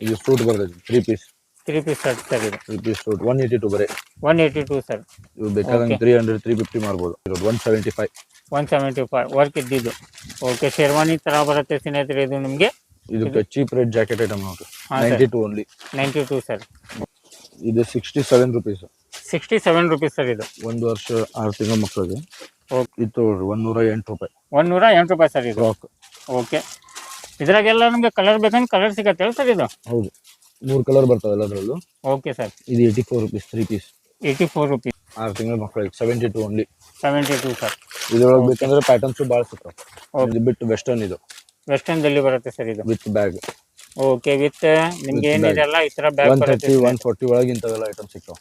ಇದು ಸೂಟ್ ಬರ್ತದೆ three piece three piece shirt sir ಇದು. Three piece suit one eighty two ಬರೀ. One eighty two sir ಇವು ಬೇಕಾದಂಗೆ ತ್ರೀ ಹಂಡ್ರೆಡ್ ತ್ರೀ ಫಿಫ್ಟಿ ಮಾಡ್ಬೋದು one seventy five one seventy five work ಇದ್ದಿದ್ದು okay sherwani ತರ ಬರುತ್ತೆ ಸ್ನೇಹಿತರೆ ಇದು ನಿಮಗೆ? ಇದು ಚೀಪ್ ರೇಟ್ ಜಾಕೆಟ್ ಐಟಮ್ ನೋಡ್ರಿ ninety two only ninety two sir ಇದು sixty seven rupees sixty seven rupees sir ಇದು. ಒಂದು ವರ್ಷ ಆರು ತಿಂಗಳ ಮಕ್ಕಳಿಗೆ. ಓಕೆ ಇದು ಒಂದೂರ ಎಂಟು ರೂಪಾಯಿ. ಒಂದೂರ ಎಂಟು ರೂಪಾಯಿ ಸರ್ ಇದು. ಓಕೆ ಇದ್ರಾಗೆಲ್ಲ ನಮ್ಗೆ ಕಲರ್ ಬೇಕಂದ್ರೆ ಕಲರ್ ಸಿಗತ್ತೆ ಸರ್ ಇದು? ಹೌದು. ಮೂರು ಕಲರ್ ಬರ್ತಾವೆ ಎಲ್ಲದರಲ್ಲೂ ಓಕೆ ಸರ್ ಇದು eighty four rupees three piece eighty four rupees ಆರು ತಿಂಗಳ ಮಕ್ಕಳಿಗೆ seventy two only seventy two sir ಇದ್ರೊಳಗೆ ಬೇಕಂದ್ರೆ ಪ್ಯಾಟರ್ನ್ಸು ಭಾಳ ಸಿಗ್ತಾವೆ. ಇದು ಬಿಟ್ಟು ವೆಸ್ಟರ್ನ್ ಇದು. ವೆಸ್ಟರ್ನ್ದಲ್ಲಿ ಬರುತ್ತೆ ಸರ್ ಇದು. ವಿತ್ ಬ್ಯಾಗ್ ಓಕೆ ವಿತ್ ನಿಮ್ಗೆ ಏನಿದೆಲ್ಲ ಈ ತರ bag one thirty one forty ಒಳಗೆ ಇಂಥವೆಲ್ಲ ಐಟಮ್ ಸಿಗ್ತಾವೆ.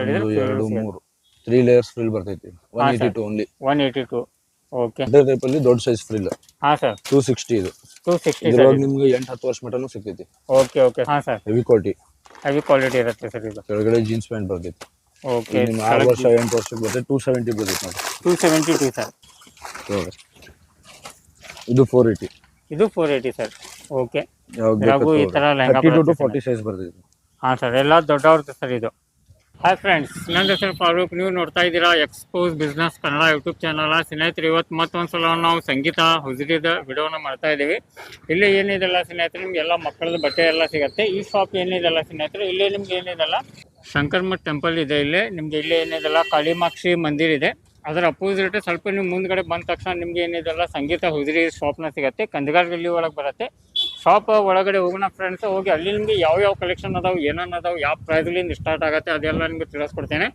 ಹೇಳಿದ್ರೆ ಎರಡು ಮೂರು. ತ್ರೀ ಲೇಯರ್ಸ್ ಫ್ರಿಲ್ ಬರ್ತೈತಿ. One eighty two only one eighty two okay type ಅಲ್ಲಿ ದೊಡ್ಡ ಸೈಜ್ ಫ್ರಿಲ್ ಹಾ ಸರ್ ಟೂ ಸಿಕ್ಸ್ಟಿ ಇದು. ಟೂ ಸಿಕ್ಸ್ಟಿ ಇದ್ರೊಳಗೆ ನಿಮ್ಗೆ ಎಂಟು ಹತ್ತು ವರ್ಷ ಮಟನು ಸಿಗ್ತೈತಿ. ಓಕೆ ಓಕೆ ಹಾ sir heavy quality heavy quality ಇರುತ್ತೆ ಸರ್ ಇದು. ಕೆಳಗಡೆ ಜೀನ್ಸ್ ಪ್ಯಾಂಟ್ ಬರ್ತೈತಿ. ಓಕೆ ಆರು ವರ್ಷ ಎಂಟು ವರ್ಷಕ್ಕೆ ಬರುತ್ತೆ. ಟೂ ಸೆವೆಂಟಿ ಬರ್ತೈತಿ ನೋಡಿ ಟೂ ಸೆವೆಂಟಿ ಟೂ ಸರ್ ಇದು ಫೋರ್ ಏಯ್ಟಿ ಇದು ಫೋರ್ ಏಯ್ಟಿ ಸರ್ ಓಕೆ ಈ ಥರ ಲೆಹಂಗಾ ಟು ಫಾರ್ಟಿ ಸೈಜ್ ಬರ್ತೈತಿ. ಹಾಂ ಸರ್ ಎಲ್ಲ ದೊಡ್ಡವ್ರದ್ದು ಸರ್ ಇದು. ಹಾಯ್ ಫ್ರೆಂಡ್ಸ್ ನನ್ನ ಹೆಸರು ಫಾರೂಕ್. ನೀವು ನೋಡ್ತಾ ಇದ್ದೀರಾ expose business Kannada YouTube channel ಸ್ನೇಹಿತರು, ಇವತ್ತು ಮತ್ತೊಂದು ಸಲ ನಾವು ಸಂಗೀತ ಹುಜರಿದ ವಿಡಿಯೋನ ಮಾಡ್ತಾ ಇದ್ದೀವಿ. ಇಲ್ಲಿ ಏನಿದೆಲ್ಲ ಸ್ನೇಹಿತರು, ನಿಮ್ಗೆ ಎಲ್ಲ ಮಕ್ಕಳದ ಬಟ್ಟೆ ಎಲ್ಲ ಸಿಗುತ್ತೆ. ಈ ಶಾಪ್ ಏನಿದೆಲ್ಲ ಸ್ನೇಹಿತರು, ಇಲ್ಲಿ ನಿಮ್ಗೆ ಏನಿದೆಲ್ಲ? ಶಂಕರ್ಮಠ್ ಟೆಂಪಲ್ ಇದೆ ಇಲ್ಲಿ. ನಿಮ್ಗೆ ಇಲ್ಲಿ ಏನಿದೆಲ್ಲ? ಕಾಳಿಮಾಕ್ಷಿ ಮಂದಿರ್ ಇದೆ. ಅದರ ಅಪೋಸಿಟ್ ಸ್ವಲ್ಪ ನೀವು ಮುಂದ್ಗಡೆ ಬಂದ ತಕ್ಷಣ ನಿಮ್ಗೆ ಏನಿದೆಲ್ಲ? ಸಂಗೀತ ಹುಜರಿ ಶಾಪ್ನ ಸಿಗುತ್ತೆ. ಕಂದಗಾರ್ ಗಲ್ಲಿ ಒಳಗೆ ಬರುತ್ತೆ. ಶಾಪ್ ಒಳಗಡೆ ಹೋಗೋಣ ಫ್ರೆಂಡ್ಸ್ ಹೋಗಿ ಅಲ್ಲಿ ನಿಮಗೆ ಯಾವ ಯಾವ ಕಲೆಕ್ಷನ್ ಅದಾವೆ, ಏನೇನು ಅದಾವೆ, ಯಾವ ಪ್ರೈಸ್ಲಿಂದ ಸ್ಟಾರ್ಟ್ ಆಗುತ್ತೆ ಅದೆಲ್ಲ ನಿಮಗೆ ತಿಳಿಸ್ಕೊಡ್ತೇನೆ.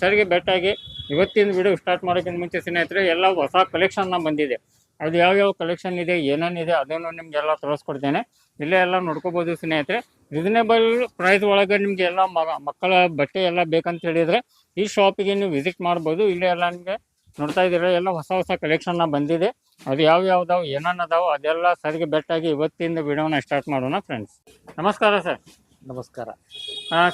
ಸರಿಗೆ ಬೆಟ್ಟಾಗಿ ಇವತ್ತಿನ ವಿಡಿಯೋ ಸ್ಟಾರ್ಟ್ ಮಾಡೋಕ್ಕಿಂತ ಮುಂಚೆ ಸ್ನೇಹಿತರೆ, ಎಲ್ಲ ಹೊಸ ಕಲೆಕ್ಷನ್ನ ಬಂದಿದೆ. ಅದು ಯಾವ ಯಾವ ಕಲೆಕ್ಷನ್ ಇದೆ ಏನೇನಿದೆ ಅದನ್ನು ನಿಮಗೆಲ್ಲ ತೋರಿಸ್ಕೊಡ್ತೇನೆ. ಇಲ್ಲೇ ಎಲ್ಲ ನೋಡ್ಕೋಬೋದು ಸ್ನೇಹಿತರೆ. ರೀಸನೇಬಲ್ ಪ್ರೈಸ್ ಒಳಗೆ ನಿಮಗೆ ಎಲ್ಲ ಮಕ್ಕಳ ಬಟ್ಟೆ ಎಲ್ಲ ಬೇಕಂತ ಹೇಳಿದರೆ ಈ ಶಾಪಿಗೆ ನೀವು ವಿಸಿಟ್ ಮಾಡ್ಬೋದು. ಇಲ್ಲೇ ಎಲ್ಲ ನಿಮಗೆ ನೋಡ್ತಾ ಇದ್ದೀರಾ ಎಲ್ಲ ಹೊಸ ಹೊಸ ಕಲೆಕ್ಷನ್ನ ಬಂದಿದೆ. ಅದು ಯಾವ ಯಾವ್ದಾವ್ ಏನನ್ನ ಅದಾವು ಅದೆಲ್ಲ ಸರಿಗೆ ಬೆಟ್ಟಾಗಿ ಇವತ್ತಿಂದ ವಿಡಿಯೋನ ಸ್ಟಾರ್ಟ್ ಮಾಡೋಣ ಫ್ರೆಂಡ್ಸ್ ನಮಸ್ಕಾರ ಸರ್ ನಮಸ್ಕಾರ.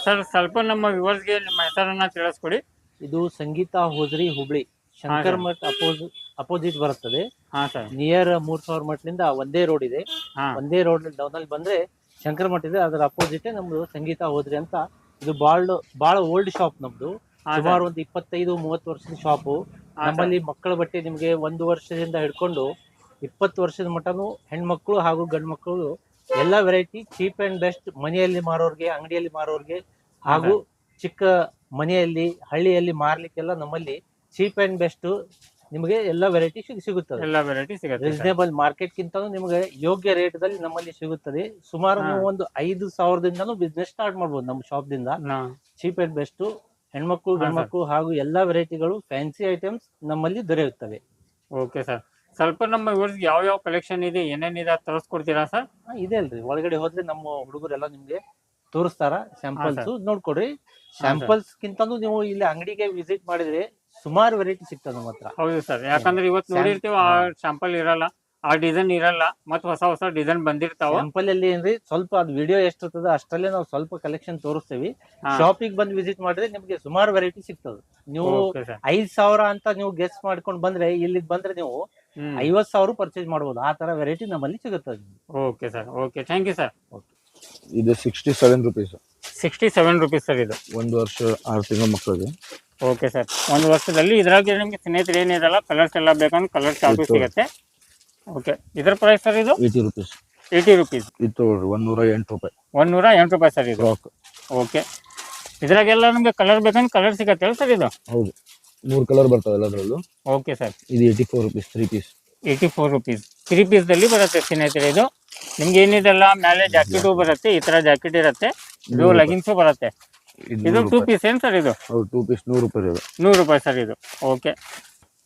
ಸರ್ ಸ್ವಲ್ಪ ನಮ್ಮ ವಿವರ್ಸ್ಗೆ ನಿಮ್ಮ ಹೆಸರನ್ನ ತಿಳಿಸ್ಕೊಡಿ. ಇದು ಸಂಗೀತ ಹೋಜ್ರಿ ಹುಬ್ಳಿ. ಶಂಕರ್ ಮಠ ಅಪೋಸ್ ಅಪೋಸಿಟ್ ಬರುತ್ತದೆ. ಹಾ ಸರ್ ನಿಯರ್ ಮೂರ್ ಸಾವಿರ ಮಠದಿಂದ ಒಂದೇ ರೋಡ್ ಇದೆ. ಹಾಂ. ಒಂದೇ ರೋಡ್ ಡೌನ್ ಅಲ್ಲಿ ಬಂದ್ರೆ ಶಂಕರ್ ಮಠ ಇದೆ ಅದರ ಅಪೋಸಿಟ್ ನಮ್ದು ಸಂಗೀತ ಹೋದ್ರಿ ಅಂತ. ಇದು ಬಾಳ್ ಬಾಳ ಓಲ್ಡ್ ಶಾಪ್ ನಮ್ದು. ಸುಮಾರು ಒಂದು ಇಪ್ಪತ್ತೈದು ಮೂವತ್ತು ವರ್ಷದ ಶಾಪು ನಮ್ಮಲ್ಲಿ ಮಕ್ಕಳ ಬಟ್ಟೆ ನಿಮಗೆ ಒಂದು ವರ್ಷದಿಂದ ಹಿಡ್ಕೊಂಡು ಇಪ್ಪತ್ತು ವರ್ಷದ ಮಟನು ಹೆಣ್ಮಕ್ಳು ಹಾಗೂ ಗಂಡು ಮಕ್ಕಳು ಎಲ್ಲ ವೆರೈಟಿ ಚೀಪ್ ಅಂಡ್ ಬೆಸ್ಟ್ ಮನೆಯಲ್ಲಿ ಮಾರೋರ್ಗೆ ಅಂಗಡಿಯಲ್ಲಿ ಮಾರೋರ್ಗೆ ಹಾಗೂ ಚಿಕ್ಕ ಮನೆಯಲ್ಲಿ ಹಳ್ಳಿಯಲ್ಲಿ ಮಾರ್ಲಿಕ್ಕೆಲ್ಲ ನಮ್ಮಲ್ಲಿ ಚೀಪ್ ಅಂಡ್ ಬೆಸ್ಟ್ ನಿಮಗೆ ಎಲ್ಲ ವೆರೈಟಿ ಸಿಗುತ್ತದೆ. ಎಲ್ಲ ವೆರೈಟಿ ಸಿಗುತ್ತೆ. ರೀಸನೇಬಲ್ ಮಾರ್ಕೆಟ್ ಗಿಂತನೂ ನಿಮಗೆ ಯೋಗ್ಯ ರೇಟ್ ದಲ್ಲಿ ನಮ್ಮಲ್ಲಿ ಸಿಗುತ್ತದೆ. ಸುಮಾರು ನೀವು ಒಂದು ಐದು ಸಾವಿರದಿಂದನೂ ಬಿಸ್ನೆಸ್ ಸ್ಟಾರ್ಟ್ ಮಾಡಬಹುದು ನಮ್ಮ ಶಾಪ್ ದಿಂದ ಚೀಪ್ ಅಂಡ್ ಬೆಸ್ಟ್ ಹೆಣ್ಮಕ್ಳು. ಗಂಡ್ಮಕ್ಳು ಹಾಗೂ ಎಲ್ಲಾ ವೆರೈಟಿಗಳು ಫ್ಯಾನ್ಸಿ ಐಟಮ್ಸ್ ನಮ್ಮಲ್ಲಿ ದೊರೆಯುತ್ತವೆ. Okay sir. ಸ್ವಲ್ಪ ನಮ್ಮ ವಿವರ್ಸ್ಗೆ ಯಾವ ಯಾವ ಕಲೆಕ್ಷನ್ ಇದೆ ಏನೇನಿದೆ ತರಸ್ಕೊಡ್ತೀರಾ ಸರ್? ಇದೆ ಅಲ್ರಿ. ಒಳಗಡೆ ಹೋದ್ರೆ ನಮ್ಮ ಹುಡುಗರೆಲ್ಲ ನಿಮ್ಗೆ ತೋರಿಸ್ತಾರ. ಸ್ಯಾಂಪಲ್ಸ್ ನೋಡ್ಕೊಡ್ರಿ. ಸ್ಯಾಂಪಲ್ಸ್ ಗಿಂತನೂ ನೀವು ಇಲ್ಲಿ ಅಂಗಡಿಗೆ ವಿಸಿಟ್ ಮಾಡಿದ್ರೆ ಸುಮಾರು ವೆರೈಟಿ ಸಿಗ್ತದೆ ನಮ್ಮ ಹತ್ರ. ಹೌದು ಸರ್. ಯಾಕಂದ್ರೆ ಇವತ್ತು ನೋಡಿರ್ತೀವಿ ಆ ಸ್ಯಾಂಪಲ್ ಇರಲ್ಲ. ಆ ಡಿಸೈನ್ ಇರಲ್ಲ ಮತ್ತೆ ಹೊಸ ಹೊಸ ಡಿಸೈನ್ ಬಂದಿರ್ತಾವ. ಸಿಂಪಲ್ ಅಲ್ಲಿ ಏನ್ರಿ ಸ್ವಲ್ಪ ಅದು ವಿಡಿಯೋ ಎಷ್ಟಿರ್ತದ ಅಷ್ಟಲ್ಲೇ ನಾವು ಸ್ವಲ್ಪ ಕಲೆಕ್ಷನ್ ತೋರಿಸ್ತೀವಿ. ಶಾಪಿಂಗ್ ಬಂದು ವಿಸಿಟ್ ಮಾಡಿದ್ರೆ ನಿಮ್ಗೆ ಸುಮಾರು ವೆರೈಟಿ ಸಿಗ್ತದೆ. ನೀವು ಐದ್ ಸಾವಿರ ಅಂತ ನೀವು ಗೆಸ್ ಮಾಡ್ಕೊಂಡು ಬಂದ್ರೆ ಇಲ್ಲಿಗೆ ಬಂದ್ರೆ ನೀವು ಐವತ್ ಸಾವಿರ ಪರ್ಚೇಸ್ ಮಾಡಬಹುದು ಆ ತರ ವೆರೈಟಿ ನಮ್ಮಲ್ಲಿ ಸಿಗುತ್ತದೆ okay sir okay thank you sir ಇದು sixty seven rupees sixty seven rupees sir ಇದು. ಒಂದು ವರ್ಷ ಆರು ತಿಂಗಳ ಮಕ್ಕಳಿಗೆ. ಓಕೆ ಸರ್ ಒಂದು ವರ್ಷದಲ್ಲಿ ಇದ್ರಾಗ ನಿಮ್ಗೆ ಸ್ನೇಹಿತರು ಏನಿದಲ್ಲ ಕಲರ್ಸ್ ಎಲ್ಲ ಬೇಕಂದ್ರೆ ಕಲರ್ ಚಾಪು ಇತ್ತು. ಸಿಗುತ್ತೆ. ಓಕೆ ಇದರ ಪ್ರೈಸ್ ಸರ್ ಇದು? ಏಯ್ಟಿ ರುಪೀಸ್ ಏಯ್ಟಿ ರುಪೀಸ್ ಇದು ಒಂದೂರ ಎಂಟು ರೂಪಾಯಿ. ಒಂದೂರ ಎಂಟು ರೂಪಾಯಿ ಸರ್ ಇದು. ಓಕೆ ಇದ್ರಾಗೆಲ್ಲ ನಮಗೆ ಕಲರ್ ಬೇಕಂದ್ರೆ ಕಲರ್ ಸಿಗತ್ತೆ ಸರ್ ಇದು? ಹೌದು. ಮೂರು ಕಲರ್ ಬರ್ತವೆ ಎಲ್ಲದರಲ್ಲೂ ಓಕೆ ಸರ್ ಇದು eighty four rupees three piece eighty four rupees three ಪೀಸ್ದಲ್ಲಿ ಬರುತ್ತೆ ಸ್ನೇಹಿತರೆ ಇದು. ನಿಮ್ಗೆ ಏನಿದೆಲ್ಲ ಮೇಲೆ ಜಾಕೆಟು ಬರುತ್ತೆ ಈ ತರ ಜಾಕೆಟ್ ಇರುತ್ತೆ. ಇದು ನೂರು. ಲೆಗಿನ್ಸು ಬರುತ್ತೆ. ಇದು ಇದು ಟೂ ಪೀಸ್ ಏನು ಸರ್ ಇದು? ಹೌದು ಟೂ ಪೀಸ್ ನೂರು ರೂಪಾಯಿ ಇದು ನೂರು ರೂಪಾಯಿ ಸರ್ ಇದು. ಓಕೆ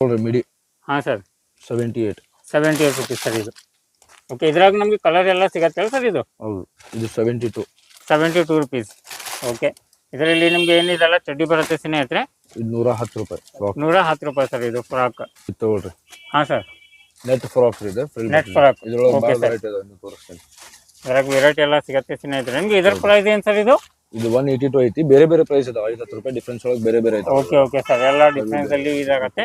ನೋಡ್ರಿ ಮಿಡಿ ಹಾಂ sir seventy eight seventy eight rupees sir ಇದು. ಓಕೆ ಇದ್ರಾಗ ನಮಗೆ ಕಲರ್ ಎಲ್ಲ ಸಿಗತ್ತೆ ಸರ್ ಇದು? ಹೌದು ಇದು seventy two seventy two rupees okay ಇದರಲ್ಲಿ ನಿಮ್ಗೆ ಏನಿದೆಲ್ಲ ಚಡ್ಡಿ ಬರುತ್ತೆ ಸ್ನೇಹಿತರೆ? ಇದು ನೂರ ಹತ್ತು ರೂಪಾಯಿ ಫ್ರಾಕ್ ನೂರ ಹತ್ತು ರೂಪಾಯಿ ಸರ್ ಇದು ಫ್ರಾಕ್ ಇದು ತಗೊಳ್ರಿ. ಹಾಂ ಸರ್ ನೆಟ್ ಫ್ರಾಕ್ ಇದೆ ನೆಟ್ ಫ್ರಾಕ್. ಇದ್ರೊಳಗೆ ಭಾಳ sir. ವೆರೈಟಿ ಇದೆ ಇನ್ನು ತೋರಿಸ್ತೇನೆ. ಇದ್ರಾಗ ವೆರೈಟಿ ಎಲ್ಲ ಸಿಗತ್ತೆ ಸ್ನೇಹಿತರೆ. ನಿಮ್ಗೆ ಇದ್ರ ಪ್ರೈಸ್ ಏನು ಸರ್ ಇದು? ಇದು ಒನ್ ಏಯ್ಟಿ ಟು ಐತಿ. ಬೇರೆ ಬೇರೆ ಪ್ರೈಸ್ ಇದಾವೆ ಐದು ಹತ್ತು ರೂಪಾಯಿ ಡಿಫ್ರೆನ್ಸ್ ಒಳಗೆ ಬೇರೆ ಬೇರೆ ಐತೆ. ಓಕೆ ಓಕೆ ಸರ್ ಎಲ್ಲ ಡಿಫ್ರೆನ್ಸ್ ಅಲ್ಲಿ ಇದಾಗತ್ತೆ.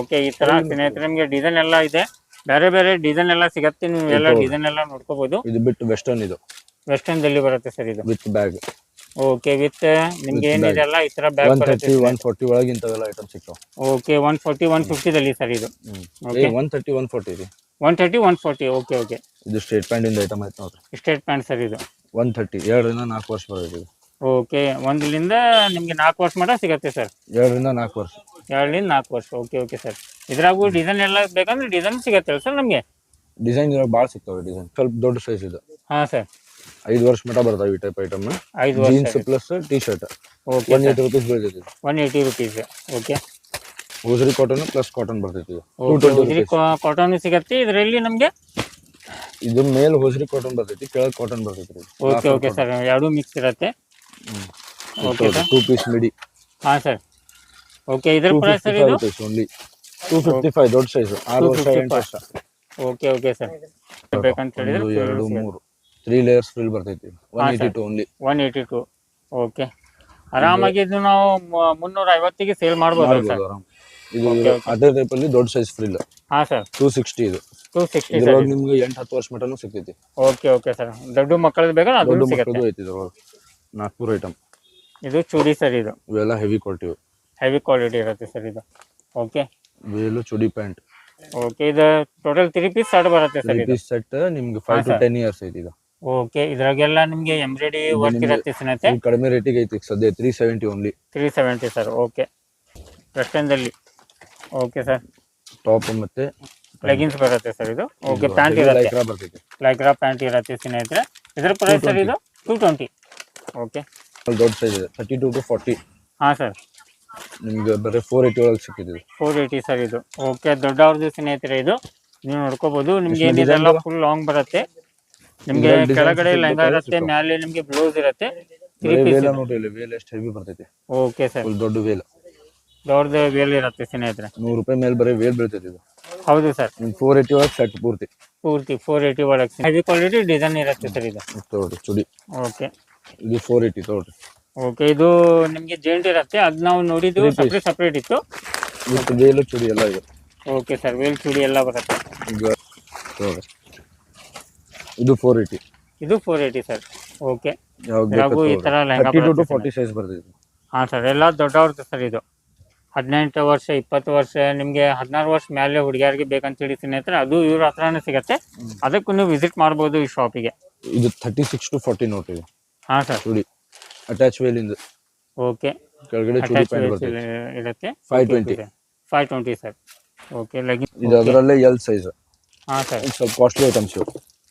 ಓಕೆ ಈ ತರ ಸ್ನೇಹಿತರೆ ನಿಮಗೆ ಡಿಸೈನ್ ಎಲ್ಲ ಇದೆ. ಬೇರೆ ಬೇರೆ ಡಿಸೈನ್ ಎಲ್ಲ ಸಿಗತ್ತೆ ನೀವು ಎಲ್ಲ ಇದು- ಡಿಸೈನ್ ಎಲ್ಲ ನೋಡ್ಕೋಬಹುದು ಇದು ಬಿಟ್ಟು ವೆಸ್ಟರ್ನ್ ಇದು. ವೆಸ್ಟರ್ನ್ ದಲ್ಲಿ ಬರುತ್ತೆ ಸರ್ ಇದು. ವಿತ್ ಬ್ಯಾಗ್ ಓಕೆ ವಿತ್ ನಿಮ್ಗೆ ಏನಿದೆ ಅಲ್ಲ ಈ ತರ ಬ್ಯಾಗ್ ಬರುತ್ತೆ ತರ್ಟಿ ಒನ್ ಫೋರ್ಟಿ ಒಳಗೆ ಇಂತವೆಲ್ಲ ಐಟಮ್ ಸಿಗ್ತಾವ. ಓಕೆ ಒನ್ ಫೋರ್ಟಿ ಒನ್ ಫಿಫ್ಟಿದಲ್ಲಿ ಸರ್ ಇದು. ಫೋರ್ಟಿ ರೀ one thirty one forty okay okay ಇದು ಸ್ಟ್ರೇಟ್ ಪ್ಯಾಂಟ್ ಇಂದ ಐಟಮ್ ಐತೆ ನೋಡ್ರಿ. ಸ್ಟೇಟ್ ಪ್ಯಾಂಟ್ ಸರ್ ಇದು. ಒನ್ ತರ್ಟಿ ಎರಡರಿಂದ ನಾಲ್ಕು ವರ್ಷ ಬರುತ್ತೆ ಇದು. ಓಕೆ ಒಂದಲಿಂದ ನಿಮಗೆ 4 ವರ್ಷ ಮಾತ್ರ ಸಿಗುತ್ತೆ ಸರ್. ಎರಡರಿಂದ 4 ವರ್ಷ. ಎರಡರಿಂದ ನಾಲ್ಕು ವರ್ಷ. ಓಕೆ ಓಕೆ ಸರ್ ಇದ್ರಾಗೂ ಡಿಸೈನ್ ಎಲ್ಲ ಬೇಕಂದ್ರೆ ಡಿಸೈನ್ ಸಿಗತ್ತೆ ಸರ್ ನಮಗೆ? ಡಿಸೈನ್ ಭಾಳ ಸಿಗ್ತಾವೆ ಡಿಸೈನ್ ಸ್ವಲ್ಪ ದೊಡ್ಡ ಸೈಜ್ ಇದು. ಹಾಂ ಸರ್ ಐದು ವರ್ಷ ಮಟ ಬರ್ತಾವೆ ಈ ಟೈಪ್ ಐಟಮ್ ಐದು ವರ್ಷ jeans plus T shirt okay one eighty rupees ಬೀಳ್ತೈತಿ one eighty rupees okay ಹೋಸ್ರಿ ಕಾಟನ್ ಪ್ಲಸ್ ಕಾಟನ್ ಬರ್ತೈತಿ ಇದು. ಕಾಟನ್ ಸಿಗತ್ತೆ. ಇದರಲ್ಲಿ ನಮಗೆ? ಇದು ಮೇಲ್ ಹೋಸ್ರಿ ಕಾಟನ್ ಬರ್ತೈತಿ ಕೆಳಗೆ ಕಾಟನ್ ಬರ್ತೈತಿ ಓಕೆ ಓಕೆ ಸರ್ ಎರಡೂ ಮಿಕ್ಸ್ ಇರುತ್ತೆ. ಓಕೆ ಟೂ ಪೀಸ್ ಮಿಡಿ ಹಾಂ ಸರ್ ಓಕೆ ಇದರ ಪ್ರೈಸ್ ಏನು ಸರ್ ಇದು ಓನ್ಲಿ ಟೂ ಫಿಫ್ಟಿ ಫೈವ್ ದೊಡ್ಡ ಸೈಜ್ 6 ವರ್ಷ 255. ಎಂಟು ವರ್ಷ. ಓಕೆ ಓಕೆ ಸರ್ ಬೇಕಂತ ಹೇಳಿದ್ರೆ ಎರಡು ಮೂರು. ತ್ರೀ ಲೇಯರ್ಸ್ ಫ್ರಿಲ್ ಬರ್ತೈತಿ. ಒನ್ ಹಾ, eighty sir. Two only one eighty two okay ಆರಾಮಾಗಿ ಇದು ನಾವು ಮ- ಮುನ್ನೂರ ಐವತ್ತಿಗೆ ಸೇಲ್ ಮಾಡಬಹುದು ಸರ್ ಇದು. ಅದೇ ಟೈಪ್ ಅಲ್ಲಿ ದೊಡ್ಡ ಸೈಜ್ ಫ್ರಿಲ್ ಹಾ ಸರ್ ಟೂ ಸಿಕ್ಸ್ಟಿ ಇದು. ಟೂ ಸಿಕ್ಸ್ಟಿ ಸರ್ ಇದ್ರೊಳಗೆ ನಿಮ್ಗೆ ಎಂಟು ಹತ್ತು ವರ್ಷ ಮಟನು ಸಿಗ್ತೈತಿ. ಓಕೆ ಓಕೆ ಸರ್ ದೊಡ್ಡ ಮಕ್ಕಳಿಗೆ ಬೇಕಾ ದೊಡ್ಡ ಅದು ಸಿಗುತ್ತೆ? ಮಕ್ಕಳದು ಐತಿ ಇದ್ರೊಳಗೆ. ನಾಗ್ಪುರ್ ಐಟಮ್ ಇದು ಚೂಡಿ ಸರ್ ಇದು. ಇವೆಲ್ಲ ಹೆವಿ ಕ್ವಾಲಿಟಿ ಹೆವಿ ಕ್ವಾಲಿಟಿ ಇರುತ್ತೆ ಸರ್ ಇದು. Okay veil chudi pant. Okay ಇದು ಟೋಟಲ್ ತ್ರೀ ಪೀಸ್ ಸೆಟ್ ಬರುತ್ತೆ ಸರ್ ಇದು. ಪೀಸ್ ಸೆಟ್ ನಿಮ್ಗೆ ಫೈವ್ ಟು. ಟೆನ್ ಇಯರ್ಸ್ ಐತಿ ಇದು. ಓಕೆ ಇದ್ರಾಗೆಲ್ಲ ನಿಮಗೆ ಎಂಬ್ರಾಯ್ಡಿ ವರ್ಕ್ ಇರುತ್ತೆ ಸ್ನೇಹಿತೆ ಇದು ಕಡಿಮೆ ರೇಟಿಗೆ ಐತಿ ಸದ್ಯ three seventy only three seventy sir okay ವೆಸ್ಟರ್ನ್ದಲ್ಲಿ okay sir top ಮತ್ತೆ ಲೆಗಿನ್ಸ್ ಬರುತ್ತೆ ಸರ್ ಇದು. ಓಕೆ ಪ್ಯಾಂಟ್ ಇರುತ್ತೆ. ಲೈಕ್ರಾ ಬರ್ತೈತಿ. ಲೈಕ್ರಾ ಪ್ಯಾಂಟ್ ಇರುತ್ತೆ ಸ್ನೇಹಿತರೆ. ಇದರ ಪ್ರೈಸ್ ಸರ್ ಇದು? ಟೂ ಟ್ವೆಂಟಿ ಓಕೆ ದೊಡ್ಡ ಸೈಜ್ ಇದೆ. ಥರ್ಟಿ ಟು ಟು ಫಾರ್ಟಿ ಹಾಂ ಸರ್ ನಿಮ್ಗೆ ಬರೀ ಫೋರ್ ಏಯ್ಟಿ ಒಳಗೆ ಸಿಕ್ಕಿದೆ ಫೋರ್ ಏಯ್ಟಿ ಸರ್ ಇದು. ಓಕೆ ದೊಡ್ಡವ್ರದ್ದು ಸ್ನೇಹಿತರೆ ಇದು. ನೀವು ನೋಡ್ಕೋಬಹುದು ನಿಮ್ಗೆ ಏನಿದೆಲ್ಲ ಫುಲ್ ಲಾಂಗ್ ಬರುತ್ತೆ. ನಿಮ್ಗೆ ಕೆಳಗಡೆ ಲೆಹಂಗಾ ಇರುತ್ತೆ ಮ್ಯಾಲೆ ನಿಮ್ಗೆ ಬ್ಲೌಸ್ ಇರುತ್ತೆ. ವೇಲ ನೋಡಿ ಇಲ್ಲಿ ವೇಲ್ ಎಷ್ಟು ಹೆವಿ ಬರ್ತೈತಿ. ಓಕೆ ಸರ್ ಫುಲ್ ದೊಡ್ಡ ವೇಲ್ ದೊಡ್ಡದು ವೇಲ್ ಇರುತ್ತೆ ಸ್ನೇಹಿತರೆ. ನೂರು ರೂಪಾಯಿ ಮೇಲೆ ಬರೀ ವೇಲ್ ಬೀಳ್ತೈತಿ ಇದು. ಹೌದು ಸರ್ ನಿಮ್ಗೆ ಫೋರ್ ಏಯ್ಟಿ ಒಳಗೆ ಸೆಟ್ ಪೂರ್ತಿ. ಪೂರ್ತಿ ಫೋರ್ ಏಯ್ಟಿ ಒಳಗೆ. ಹೆವಿ ಕ್ವಾಲಿಟಿ ಡಿಸೈನ್ ಇರುತ್ತೆ ಸರ್ ಇದು. ತಗೊಳ್ರಿ ಚುಡಿ. ಓಕೆ ಇದು ಫೋರ್ ಏಯ್ಟಿ ತಗೊಳ್ರಿ ಓಕೆ ಇದು ನಿಮ್ಗೆ ಜೇಂಟ್ ಇರುತ್ತೆ. ಅದು ನಾವು ನೋಡಿದ್ದು. ಸಪ್ರೇಟ್ ಸಪ್ರೇಟ್ ಇತ್ತು. ಮತ್ತು ವೇಲು ಚೂಡಿ ಎಲ್ಲ ಇದೆ. ಓಕೆ ಸರ್ ವೇಲ್ ಚೂಡಿ ಎಲ್ಲ ಬರುತ್ತೆ. ಈಗ ಇದು ಫೋರ್ ಏಯ್ಟಿ ಇದು ಫೋರ್ ಏಯ್ಟಿ ಸರ್ ಓಕೆ ಯಾವ್ದು ಈ ಲೆಹಂಗಾ ಬರುತ್ತೆ ಫಾರ್ಟಿ ಸೈಜ್ ಬರ್ತೈತಿ. ಹಾಂ ಸರ್ ಎಲ್ಲ ದೊಡ್ಡವ್ರದ್ದು ಸರ್ ಇದು. ಹದಿನೆಂಟು ವರ್ಷ ಇಪ್ಪತ್ತು ವರ್ಷ ನಿಮಗೆ ಹದಿನಾರು ವರ್ಷ ಮೇಲೆ ಹುಡುಗಿಯರಿಗೆ ಬೇಕಂತೇಳಿ ಸ್ನೇಹಿತರೆ ಅದು ಇವ್ರ ಹತ್ರನೇ ಸಿಗತ್ತೆ. ಅದಕ್ಕೂ ನೀವು ವಿಸಿಟ್ ಮಾಡ್ಬೋದು ಈ ಶಾಪಿಗೆ ಇದು thirty six to forty note ಇದೆ. ಹಾಂ ಸರ್ ಚುಡಿ. ಅಟ್ಯಾಚ್ ಇಂದ. ಓಕೆ. ಕೆಳಗಡೆ ಚೂಡಿ ಪ್ಯಾಂಟ್ ಇದಕ್ಕೆ? ಇರುತ್ತೆ 520. Five twenty sir okay legging ಇದು ಅದರಲ್ಲೇ ಎಲ್ ಸೈಜ್ ಹಾ ಸರ್ ಸ್ವಲ್ಪ ಕಾಸ್ಟ್ಲಿ ಐಟಮ್ಸ್ ಇವು.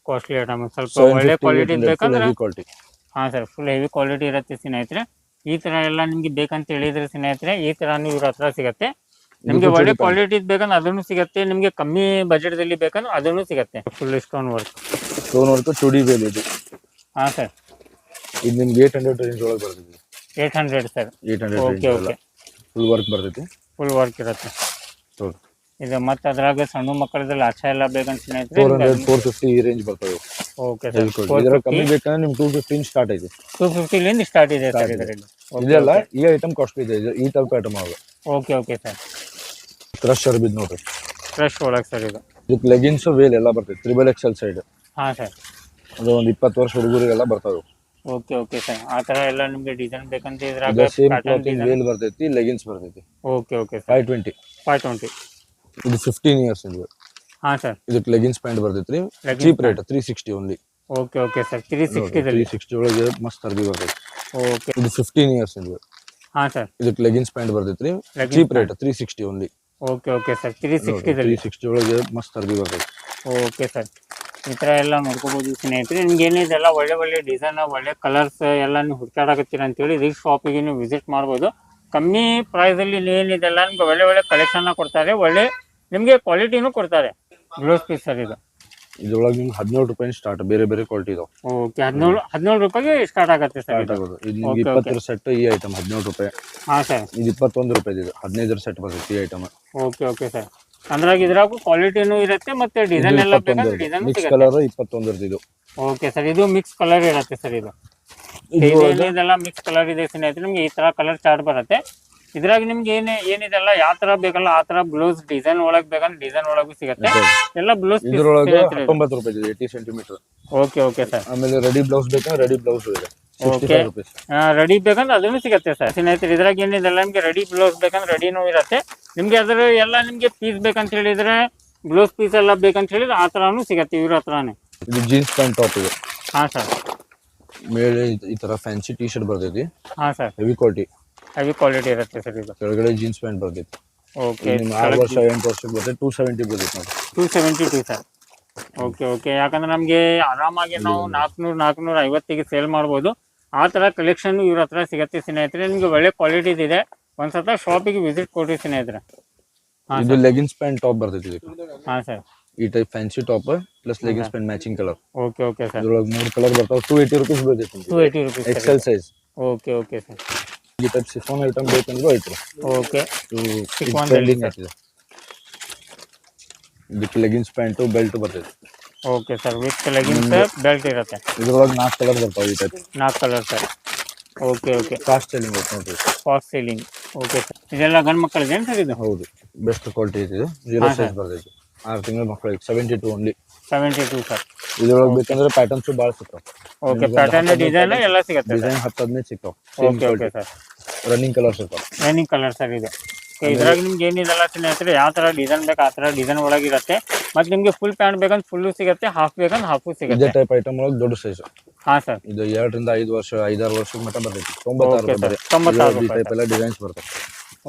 ಕಾಸ್ಟ್ಲಿ ಐಟಮ್ ಸ್ವಲ್ಪ ಒಳ್ಳೆ ಕ್ವಾಲಿಟಿ ಬೇಕಂದ್ರೆ ಕ್ವಾಲಿಟಿ ಹಾ ಸರ್ ಫುಲ್ ಹೆವಿ ಕ್ವಾಲಿಟಿ ಇರುತ್ತೆ ಸ್ನೇಹಿತರೆ. ಈ ತರ ಎಲ್ಲ ನಿಮಗೆ ಬೇಕಂತ ಹೇಳಿದ್ರೆ ಸ್ನೇಹಿತರೆ ಈ ತರ ನೀವು ಇವ್ರ ಹತ್ರ ಸಿಗತ್ತೆ. ನಿಮಗೆ ಒಳ್ಳೆ ಕ್ವಾಲಿಟಿ ಬೇಕಂದ್ರೆ ಅದನ್ನು ಸಿಗತ್ತೆ ನಿಮಗೆ ಕಮ್ಮಿ ಬಜೆಟ್ ದಲ್ಲಿ ಬೇಕಂದ್ರೆ ಅದನ್ನು ಸಿಗತ್ತೆ. Full stone work stone work chudi ಬೇಲಿ ಇದು. ಹಾ ಸರ್ ಇದು ನಿಮ್ಗೆ ಏಟ್ ಹಂಡ್ರೆಡ್ ರೇಂಜ್ ಒಳಗೆ ಬರ್ತೈತಿ. Eight hundred sir eight hundred okay okay full work ಬರ್ತೈತಿ? ಫುಲ್ ವರ್ಕ್ ಇರುತ್ತೆ. ಇದು ಮತ್ತೆ ಅದ್ರಾಗ ಸಣ್ಣ ಮಕ್ಕಳದಲ್ಲಿ ಆಚೆ ಎಲ್ಲ ಬೇಕಂತ ಫೋರ್ ಹಂಡ್ರೆಡ್ ಫೋರ್ ಫಿಫ್ಟಿ ಈ ರೇಂಜ್ ಬರ್ತವೆ. ಓಕೆ ಸರ್ ಇದರ ಕಮ್ಮಿ ಬೇಕಂದ್ರೆ ನಿಮ್ಗೆ ಟೂ ಫಿಫ್ಟೀನ್ ಸ್ಟಾರ್ಟ್ ಐತಿ. ಟೂ ಫಿಫ್ಟಿಲಿಂದ ಸ್ಟಾರ್ಟ್ ಇದೆ ಸರ್ ಇದರಲ್ಲಿ. ಇದೆಲ್ಲ ಈ ಐಟಮ್ ಕಾಸ್ಟ್ಲಿ ಇದೆ. ಇದು ಈ ಟೈಪ್ ಐಟಮ್ ಅವ ಓಕೆ ಓಕೆ ಸರ್ ಕ್ರಶ್ ಅರ್ಬಿದ್ ನೋಡ್ರಿ. ಫ್ರೆಶ್ ಒಳಗೆ ಸರ್ ಇದು. ಇದಕ್ಕೆ ಲೆಗಿನ್ಸು ವೇಲ್ ಎಲ್ಲ ಬರ್ತೈತಿ. ತ್ರಿಬಲ್ ಎಕ್ಸೆಲ್ ಸೈಡ್ ಹಾಂ ಸರ್ ಅದು ಒಂದು ಇಪ್ಪತ್ತು ವರ್ಷ ಹುಡುಗರಿಗೆಲ್ಲ ಬರ್ತಾವೆ. ಓಕೆ ಓಕೆ ಸರ್ ಆ ಥರ ಎಲ್ಲ ನಿಮಗೆ ಡಿಸೈನ್ ಬೇಕಂತ ಇದು ಇದ್ರಾಗ same pattern clothing design veil ಬರ್ತೈತಿ ಲೆಗಿನ್ಸ್ ಬರ್ತೈತಿ okay okay sir five twenty five twenty ಇದು ಫಿಫ್ಟೀನ್ ಇಯರ್ಸ್ ಇದು ಹಾಂ ಸರ್ ಇದಕ್ಕೆ ಲೆಗಿನ್ಸ್ ಪ್ಯಾಂಟ್ ಬರ್ತೈತಿ Leggings cheap rate three sixty only okay okay sir three three ಸಿಕ್ಸ್ಟಿದಲ್ಲಿ sixty ಒಳಗೆ ಮಸ್ತ್ ಅರ್ಬಿ ಬರ್ತೈತಿ ಓಕೆ ಇದು ಫಿಫ್ಟೀನ್ ಇಯರ್ಸ್ ಇದು ಹಾಂ ಸರ್ ಇದಕ್ಕೆ ಲೆಗಿನ್ಸ್ ಪ್ಯಾಂಟ್ ಬರ್ತೈತಿ Leggings cheap rate three sixty only okay okay sir three three ಸಿಕ್ಸ್ಟಿದಲ್ಲಿ sixty ಒಳಗೆ ಮಸ್ತ್ ಅರ್ಬಿ ಬರ್ತೈತಿ ಓಕೆ ಸರ್ ಈ ತರ ಎಲ್ಲ ನೋಡ್ಕೋಬೋದು ಸ್ನೇಹಿತರೆ. ನಿಮ್ಗೆ ಏನಿದೆಲ್ಲ ಒಳ್ಳೆ ಒಳ್ಳೆ ಡಿಸೈನ್ ಒಳ್ಳೆ ಕಲರ್ಸ್ ಎಲ್ಲ ನೀವು ಹುಡುಕಾಡಕತ್ತೀರ ಅಂತೇಳಿ ಈ ಶಾಪಿಗೆ ನೀವು ವಿಸಿಟ್ ಮಾಡ್ಬೋದು. ಕಮ್ಮಿ ಪ್ರೈಸಲ್ಲಿ ಏನಿದೆಲ್ಲ ನಿಮ್ಗೆ ಒಳ್ಳೆ ಒಳ್ಳೆ ಕಲೆಕ್ಷನ್ನ ಕೊಡ್ತಾರೆ. ಒಳ್ಳೆ ನಿಮ್ಗೆ ಕ್ವಾಲಿಟಿನೂ ಕೊಡ್ತಾರೆ. ಬ್ಲೌಸ್ ಪೀಸ್ ಸರ್ ಇದು. ಇದ್ರೊಳಗೆ ನಿಮ್ಗೆ ಹದಿನೇಳು ರೂಪಾಯಿ ಸ್ಟಾರ್ಟ್ ಬೇರೆ ಬೇರೆ ಕ್ವಾಲಿಟಿ ಇದಾವೆ. ಓಕೆ ಹದಿನೇಳು ಹದಿನೇಳು ರೂಪಾಯಿಗೆ ಸ್ಟಾರ್ಟ್ ಆಗುತ್ತೆ ಸರ್ ಸ್ಟಾರ್ಟ್ ಇದು ಆಗೋದು. ಇದು Okay, ನಿಮ್ಗೆ okay. ಇಪ್ಪತ್ತರ ಸೆಟ್ ಈ ಐಟಮ್ ಹದಿನೇಳು ರೂಪಾಯಿ. ಹಾಂ ಸರ್ ಇದು ಇಪ್ಪತ್ತೊಂದು ರೂಪಾಯಿ ಇದು. ಹದಿನೈದರ ಸೆಟ್ ಬರುತ್ತೆ ಈ ಐಟಮ್ ಓಕೆ ಓಕೆ ಸರ್ ಅಂದ್ರಾಗ ಇದ್ರಾಗು ಕ್ವಾಲಿಟಿನು ಇರುತ್ತೆ ಮತ್ತೆ ಡಿಸೈನ್ ಎಲ್ಲ ಬೇಕಂದ್ರೆ ಡಿಸೈನ್ ಮಿಕ್ಸ್ ಸಿಗುತ್ತೆ. ಕಲರ್ ಇಪ್ಪತ್ತೊಂದರದ್ದು ಇದು. ಓಕೆ ಸರ್ ಇದು ಮಿಕ್ಸ್ ಕಲರ್ ಇರುತ್ತೆ ಸರ್ ಇದು. ಇದೆಲ್ಲ ಮಿಕ್ಸ್ ಕಲರ್ ಇದೆ ಸ್ನೇಹಿತರೆ ನಿಮ್ಗೆ ಈ ತರ ಕಲರ್ ಚಾರ್ಟ್ ಬರುತ್ತೆ. ಇದ್ರಾಗ ನಿಮ್ಗೆ ಏನೇ ಏನಿದೆಲ್ಲ ಯಾವ ತರ ಬೇಕಲ್ಲ ಆ ತರ ಬ್ಲೌಸ್ ಡಿಸೈನ್ ಒಳಗ್ ಬೇಕಂದ್ರೆ ಡಿಸೈನ್ ಒಳಗೂ ಸಿಗತ್ತೆ. ಎಲ್ಲ ಬ್ಲೌಸ್ ಇದ್ರೊಳಗೆ ಹತ್ತೊಂಬತ್ತು ರೂಪಾಯಿ ಇದೆ eighty centimetre okay okay sir ಆಮೇಲೆ ರೆಡಿ ಬ್ಲೌಸ್ ಬೇಕಂದ್ರೆ ರೆಡಿ ಬ್ಲೌಸ್ ಇದೆ. ರುಪೀಸ್ ರೆಡಿ ಬೇಕಂದ್ರೆ ಅದನ್ನು ಸಿಗತ್ತೆ ಸರ್. ಸ್ನೇಹಿತರೆ ಇದ್ರಾಗ ಏನಿದೆಲ್ಲ ನಿಮ್ಗೆ ರೆಡಿ ಬ್ಲೌಸ್ ಬೇಕಂದ್ರೆ ರೆಡಿನೂ ಇರತ್ತೆ. ನಿಮ್ಗೆ ಅದ್ರ ಎಲ್ಲ ನಿಮ್ಗೆ ಪೀಸ್ ಬೇಕಂತ ಹೇಳಿದ್ರೆ ಬ್ಲೌಸ್ ಪೀಸ್ ಎಲ್ಲ ಬೇಕಂತ ಹೇಳಿದ್ರೆ ಆ ತರಾನು ಸಿಗತ್ತೆ ಇವ್ರ ಹತ್ರನೇ. ಇದು ಜೀನ್ಸ್ ಪ್ಯಾಂಟ್ ಟಾಪ್ ಇದೆ. ಹಾ ಸರ್. ಮೇಲೆ ಈ- ತರ ಫ್ಯಾನ್ಸಿ ಟಿ ಶರ್ಟ್ ಬರ್ತೈತಿ ಹಾ sir. Heavy quality heavy quality ಇರುತ್ತೆ ಸರ್ ಇದು. ಕೆಳಗಡೆ ಜೀನ್ಸ್ ಪ್ಯಾಂಟ್ ಬರ್ತೈತಿ ಓಕೆ ಆರು ವರ್ಷ ಎಂಟು ವರ್ಷಕ್ಕೆ ಬರುತ್ತೆ ಟೂ ಸೆವೆಂಟಿ ಬರ್ತೈತಿ ನೋಡಿ two seventy two sir okay okay ಯಾಕಂದ್ರೆ ನಮಗೆ ಆರಾಮಾಗಿ ನಾವು ನಾಲ್ಕುನೂರು ನಾಲ್ಕುನೂರ ಐವತ್ತಿಗೆ ಸೇಲ್ ಮಾಡ್ಬೋದು. ಆ ಥರ ಕಲೆಕ್ಷನ್ ಇವ್ರ ಹತ್ರ ಸಿಗತ್ತೆ ಸ್ನೇಹಿತರೆ. ನಿಮಗೆ ಒಳ್ಳೆ ಕ್ವಾಲಿಟಿ ಇದೆ. ಒಂದ್ಸತ ಶಾಪಿಗೆ ವಿಸಿಟ್ ಕೊಡಿ ಸ್ನೇಹಿತರೆ. ಇದು ಲೆಗಿನ್ಸ್ ಪ್ಯಾಂಟ್ ಟಾಪ್ ಬರ್ತೈತಿ ಇದು ಹಾಂ ಸರ್. ಈ type fancy top plus leggings pant matching colour okay okay sir. ಇದ್ರೊಳಗೆ ಮೂರು ಕಲರ್ ಬರ್ತಾವೆ. ಟೂ ಏಯ್ಟಿ ರುಪೀಸ್ ಬರ್ತೈತಿ two eighty rupees XL size okay okay sir. ಈ ಟೈಪ್ ಸಿಫೋನ್ ಐಟಮ್ ಬೇಕಂದ್ರೂ ಐತ್ರಿ ಓಕೆ. ಇದು ಬೆಲ್ಡಿಂಗ್ ಆಗ್ತಿದೆ. ಇದಕ್ಕೆ ಲೆಗಿನ್ಸ್ ಪ್ಯಾಂಟು ಬೆಲ್ಟ್ ಬರ್ತೈತಿ. Okay sir with leggings belt ಇರುತ್ತೆ. ಇದ್ರೊಳಗೆ ನಾಲ್ಕು ಕಲರ್ ಬರ್ತಾವೆ ಈ ಟೈಪ್ ನಾಲ್ಕು colour sir okay okay fast selling ನೋಡ್ರಿ. ಫಾಸ್ಟ್ ಸೀಲಿಂಗ್ ಓಕೆ ಸರ್ ಇದೆಲ್ಲ ಗಂಡು ಮಕ್ಕಳಿಗೆ ಏನು ಸರ್ ಇದು? ಹೌದು. ಬೆಸ್ಟ್ ಕ್ವಾಲಿಟಿ ಇದೆ. ಜೀರೋ ಸೈಜ್ ಬರ್ತೈತಿ ಆರು ತಿಂಗಳ ಮಕ್ಕಳಿಗೆ seventy two only seventy two sir ಇದ್ರೊಳಗೆ ಬೇಕಂದ್ರೆ ಪ್ಯಾಟರ್ನ್ಸು ಭಾಳ ಸಿಗ್ತಾವೆ ಓಕೆ ಪ್ಯಾಟರ್ನ್ ಡಿಸೈನ್ ಎಲ್ಲ ಸಿಗುತ್ತೆ ಸರ್ ಡಿಸೈನ್ ಹತ್ತು ಹದಿನೈದು ಸಿಗ್ತಾವೆ okay okay sir running colours ಇರ್ತಾವೆ. ರನ್ನಿಂಗ್ ಕಲರ್ ಸರ್ ಇದು. ಇದ್ರಾಗ ನಿಮ್ಗೆ ಏನಿದೆಲ್ಲ ಸ್ನೇಹಿತರೆ ಯಾವ ತರ ಡಿಸೈನ್ ಬೇಕು ಆ ತರ ಡಿಸೈನ್ ಒಳಗಿರುತ್ತೆ. ಮತ್ತೆ ನಿಮ್ಗೆ ಫುಲ್ ಪ್ಯಾಂಟ್ ಬೇಕಂದ್ರೆ ಫುಲ್ಲು ಸಿಗುತ್ತೆ ಹಾಫ್ ಬೇಕಂದ್ರೆ ಹಾಫು ಇದೇ ಸಿಗುತ್ತೆ ಟೈಪ್ ಐಟಮ್ ಒಳಗೆ ದೊಡ್ಡ ಸೈಜ್ ಹಾ ಸರ್ ಇದು ಎರಡರಿಂದ ಐದು ವರ್ಷ ಐದಾರು ವರ್ಷದ ಮಟ್ಟ ಬರ್ತೈತಿ. ತೊಂಬತ್ತಾರು ರೂಪಾಯಿ. ತೊಂಬತ್ತಾರು ಟೈಪ್ ಎಲ್ಲ ಡಿಸೈನ್ಸ್ ಬರ್ತವೆ